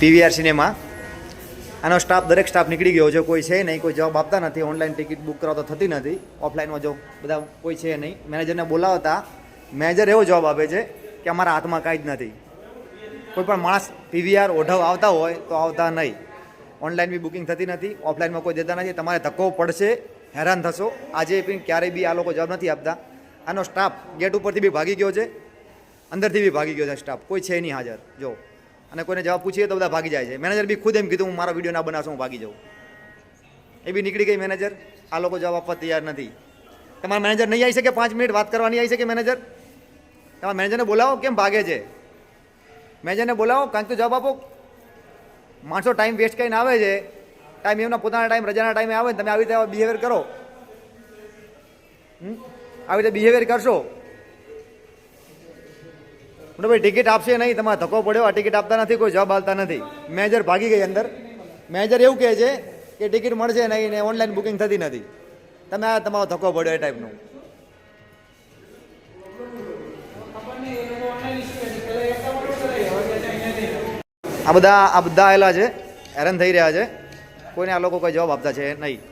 PVR cinema. આનો staff દરેક staff નીકળી ગયો. છે કોઈ છે નહીં, કોઈ જવાબ આપતા નથી ઓનલાઈન ટિકિટ બુક કરાવતો થતી નથી. ઓફલાઈનમાં જો બધા કોઈ છે નહીં મેનેજરને બોલાવતા મેનેજર એવો જવાબ આપે છે કે અમારા હાથમાં કાંઈ જ નથી. કોઈ પણ માણસ પીવીઆર ઓઢવ આવતા હોય તો આવતા નહીં. ઓનલાઈન બી બુકિંગ થતી નથી ઓફલાઈનમાં કોઈ દેતા નથી. તમારે ધક્કો પડશે, હેરાન થશો. આજે પણ ક્યારેય બી આ લોકો જવાબ નથી આપતા. આનો સ્ટાફ ગેટ ઉપરથી બી ભાગી ગયો છે. અંદરથી બી ભાગી ગયો છે સ્ટાફ કોઈ છે નહીં હાજર. જો. અને કોઈને જવાબ પૂછીએ તો બધા ભાગી જાય છે. મેનેજર બી ખુદ એમ કીધું, હું મારા વીડિયો ના બનાવશો હું ભાગી જાઉં. એ બી નીકળી ગઈ મેનેજર આ લોકો જવાબ આપવા તૈયાર નથી. તમારા મેનેજર નહીં આવી શકે? પાંચ મિનિટ વાત કરવાની આવી શકે મેનેજર તમારા મેનેજરને બોલાવો, કેમ ભાગે છે? મેનેજરને બોલાવો કાંઈક તો જવાબ આપો. માણસો ટાઈમ વેસ્ટ કરીને આવે છે. ટાઈમ એમના પોતાના ટાઈમ રજાના ટાઈમે આવે તમે આવી રીતે બિહેવિયર કરો. આવી રીતે બિહેવિયર કરશો. મોટો ભાઈ, ટિકિટ આપશે નહીં, તમારે ધક્કો પડ્યો, આ ટિકિટ આપતા નથી, કોઈ જવાબ આપતા નથી. મેનેજર ભાગી ગઈ અંદર. મેનેજર એવું કહે છે કે ટિકિટ મળશે નહીં ને ઓનલાઈન બુકિંગ થતી નથી. તમે આ તમારો ધક્કો પડ્યો એ ટાઈપનો. આ બધા આ બધા આવેલા છે, હેરાન થઈ રહ્યા છે. કોઈને આ લોકો કોઈ જવાબ આપતા છે નહીં.